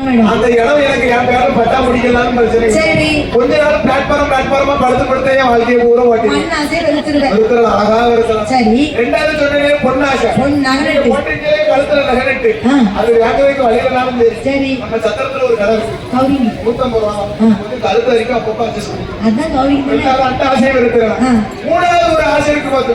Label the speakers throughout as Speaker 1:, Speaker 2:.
Speaker 1: அந்த இடம் எனக்கு என் பேர்ல பட்டா முடிக்கலாம்னு பிரச்சனை கொஞ்ச நாள் பிளாட்ஃபார்ம் பிளாட்ஃபார்மா படுத்து படுத்த என் வாழ்க்கையை பூரா ஓட்டி
Speaker 2: மண் ஆசை வெளுத்துருவேன்
Speaker 1: இருக்கிறது அழகாக இருக்கலாம் ரெண்டாவது சொன்னே பொண்ணாசை
Speaker 2: பொன் நகரட்டு
Speaker 1: போட்டுச்சே கழுத்துல நகரட்டு. அது வேக வைக்க வழியிலாம்
Speaker 2: சரி.
Speaker 1: நம்ம சத்திரத்துல ஒரு கடை நூத்தம்பது ரூபா. கழுத்து வரைக்கும் அப்பப்போ அட்ஜஸ்ட். மூணாவது ஒரு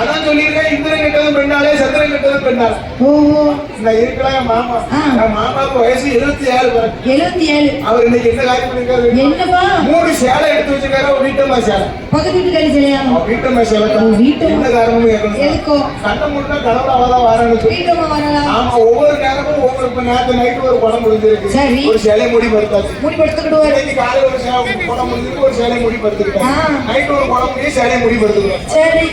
Speaker 1: அதான் சொல்லியிருக்கேன் இந்திரன் கெட்டதும் பெண்ணாலே சந்திரன் கெட்டதும் பெண்ணாலே.
Speaker 2: ஓஹோ
Speaker 1: நான் இருக்கலாம் என் மாமா. என் மாமாவுக்கு வயசு எழுபத்தி ஏழு
Speaker 2: எழுபத்தி ஏழு.
Speaker 1: அவர் இன்னைக்கு என்ன காரியம் பண்ணிருக்காரு
Speaker 2: என்னப்பா?
Speaker 1: மூணு சேலை எடுத்து வச்சிருக்காரு அவர் வீட்டம்மா சேலை.
Speaker 2: பக்கத்து வீட்டுக்காரி சரியா
Speaker 1: அவர் வீட்டம்மா சேலை.
Speaker 2: ஓ, வீட்டம்மா.
Speaker 1: என்ன காரணமும் கேட்கணும் கண்ணை முன்னா கடவுள் அவதான் வாரான்னு
Speaker 2: வீட்டம்மா வரலாம்
Speaker 1: ஆமா ஒவ்வொரு நேரமும் ஒவ்வொரு இப்ப நேரத்து நைட்டு ஒரு படம் முடிஞ்சிருக்கு.
Speaker 2: சரி.
Speaker 1: ஒரு சேலை முடி படுத்தாச்சு.
Speaker 2: முடி படுத்துக்கிடுவாரு.
Speaker 1: இன்னைக்கு காலையில ஒரு சேலை படம் முடிஞ்சிருக்கு ஒரு சேலை முடி படுத்துக்கிட்டேன். நைட்டு ஒரு படம் முடிஞ்சு சேலை முடி படுத்துக்கிறேன்
Speaker 2: சரி.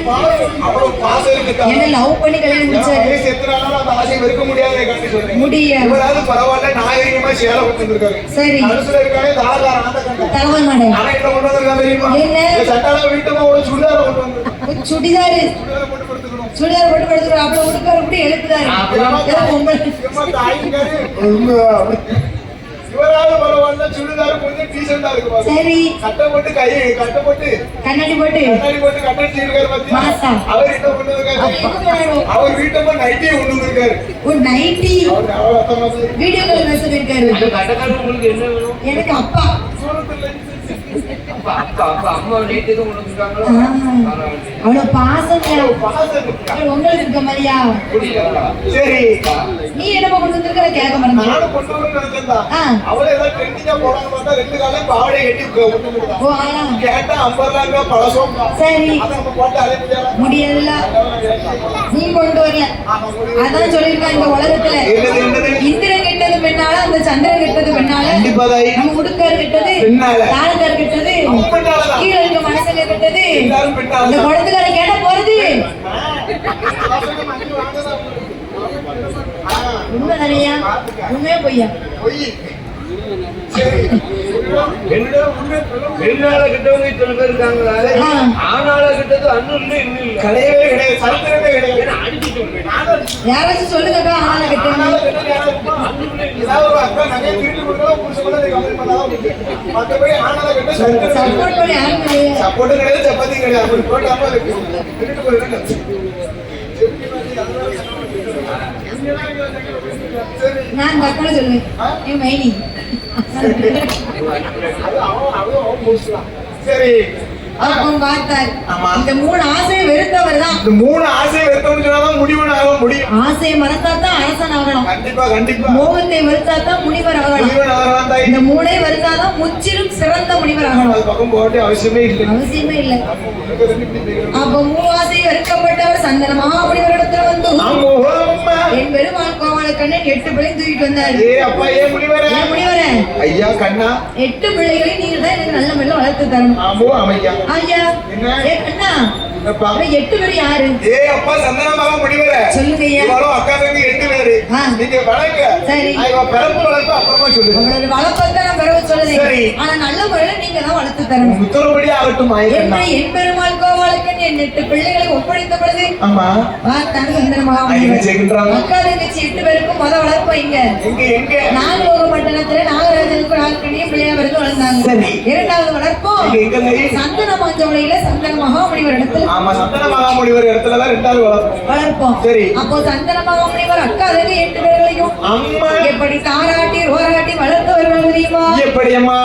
Speaker 2: என்ன லவ் பண்ணி கல்யாணம் முடிச்சாரு?
Speaker 1: நாளும் அந்த ஆசையை வெறுக்க முடியாத காட்டி சொல்றேன்
Speaker 2: முடிய
Speaker 1: இவராவது பரவாயில்ல நாகரிகமா சேலை கொடுத்துருக்காரு
Speaker 2: சரி.
Speaker 1: தாராள ஆந்த கண்ட
Speaker 2: தலைவன்
Speaker 1: ஆனா என்ன கொண்டு வந்திருக்கான் தெரியுமா?
Speaker 2: என்ன?
Speaker 1: சட்டால வீட்டுமா ஒரு சுடிதார கொண்டு வந்து
Speaker 2: சுடிதாரு.
Speaker 1: சுடிதார போட்டு கொடுத்துக்கணும்
Speaker 2: சுடிதார் போட்டு படுத்துக்கிறோம் அப்புறம் உடுக்காரு கூட எழுப்புதாரு.
Speaker 1: இவராவது பரவாயில்ல சுடிதார் இருக்கு.
Speaker 2: சரி.
Speaker 1: போட்டு கை கட்டை போட்டு.
Speaker 2: கண்ணாடி போட்டு.
Speaker 1: கண்ணாடி இருக்காரு. அவர் என்ன. அவர் வீட்டமா நைட்டே கொண்டு வந்திருக்காரு.
Speaker 2: ஒரு நைட்டி வீடியோ கால் பேச போயிருக்காரு
Speaker 3: அந்த கடைக்காரர் உங்களுக்கு என்ன வேணும்?
Speaker 2: எனக்கு அப்பா.
Speaker 1: சூரத்துல
Speaker 2: அவ்வளவு பாசம்
Speaker 1: பாசம் இருக்கா?
Speaker 2: உங்களுக்கு இருக்க மாதிரியா?
Speaker 1: சரி.
Speaker 2: நீ என்ன கொண்டு வந்திருக்கிற கேட்க முடியல. நீ கொண்டு வரல அதான் சொல்லியிருக்கேன் இந்த உலகத்துல? இந்திரன் கெட்டது பெண்ணால அந்த சந்திரன் கெட்டது
Speaker 1: தாய்.
Speaker 2: நம்ம உடுக்கார் கெட்டது. கீழே இருக்க மனசுல
Speaker 1: பெண்ணால.
Speaker 2: இந்த குளத்துக்கார கேட்ட போறது. உண்மை தானையா? உண்மையா பொய்யா.
Speaker 1: கிடையவே கிடையாது.
Speaker 2: யாராச்சும் சொல்லுங்கக்கா ஆளை சப்போர்ட் பண்ணி யாரும்
Speaker 1: சப்போர்ட்டும் கிடையாது. கிடையாது அப்படி போட்டாம இருக்கு திருட்டு
Speaker 2: நான் இந்த சொல்லுவேன். என் மைனி.
Speaker 1: சரி.
Speaker 2: அவன் பார்த்தார். இந்த மூணு ஆசையை வெறுத்தவர் தான்.
Speaker 1: இந்த மூணு ஆசையை வெத்தம்னு சொன்னாதான் முடிவுன்னு ஆக முடியும்.
Speaker 2: ஆசையை மறத்தா தான் அரசன் ஆகணும்.
Speaker 1: கண்டிப்பா கண்டிப்பா.
Speaker 2: மோகத்தை வெறுத்தா தான் முனிவர்
Speaker 1: ஆகலாம்
Speaker 2: இந்த மூணே வெறுத்தா தான் முற்றிலும் சிறந்த முனிவர் ஆகணும்.
Speaker 1: அது பக்கம் போக வேண்டிய அவசியமே இல்லை.
Speaker 2: அவசியமே இல்லை. அப்ப மூணு ஆசை வெறுக்கப்பட்டவர் சந்தன மகாமுனிவரிடத்துல வந்து. என் பெருமாள் கோவால கண்ணன் எட்டு பிள்ளை தூக்கிட்டு வந்தார்.
Speaker 1: ஏ அப்பா ஏன் முடிவரே
Speaker 2: ஏன் முனிவரே.
Speaker 1: ஐயா கண்ணா.
Speaker 2: எட்டு பிள்ளைகளை நீங்க தான் எனக்கு நல்ல முறையில் வளர்த்து தரணும்
Speaker 1: அமையா
Speaker 2: ஐயா எட்டு பேர் யாரு?
Speaker 1: ஏ அப்பா சந்தனமாக முடிவர
Speaker 2: சொல்லுங்க ஐயா.
Speaker 1: இவளும் அக்கா தம்பி எட்டு பேரு.
Speaker 2: ஆ.
Speaker 1: நீங்க வளர்க்க.
Speaker 2: சரி.
Speaker 1: இவ பிறப்பு வளர்ப்பு அப்புறமா சொல்லுங்க.
Speaker 2: உங்களோட வளர்ப்பத்தை நான் பிறகு
Speaker 1: சரி.
Speaker 2: ஆனா நல்ல முறையில நீங்க தான் வளர்த்து தரணும்.
Speaker 1: உத்தரவுபடி ஆகட்டும்
Speaker 2: என்ன என் பெருமாள் கோவாளுக்கன் என் எட்டு பிள்ளைகளை ஒப்படைத்த பொழுது
Speaker 1: ஆமா.
Speaker 2: பார்த்தாங்க மகாமுனிவர்
Speaker 1: செய்கின்றாங்க
Speaker 2: அக்கா தங்கச்சி எட்டு பேருக்கும் முத வளர்ப்பு இங்க.
Speaker 1: எங்க எங்க?
Speaker 2: நாகலோக மண்டலத்துல நாகராஜனுக்கு பிள்ளையா வளர்ந்தாங்க. இரண்டாவது
Speaker 1: தாய்?
Speaker 2: சந்தன மாஞ்சோலையில சந்தன மகாமுனிவர் இடத்துல.
Speaker 1: ஆமா சந்தன மகாமுடிவர் இடத்துலதான் ரெண்டாவது வளர்ப்போம்
Speaker 2: வளர்ப்போம்.
Speaker 1: சரி.
Speaker 2: அப்போ சந்தன மகாமுனிவர் அக்கா தங்கச்சி எட்டு பேர்களையும்
Speaker 1: அம்மா.
Speaker 2: எப்படி தாராட்டி ரோராட்டி வளர்த்தவர்கள் தெரியுமா?
Speaker 1: எப்படி அம்மா?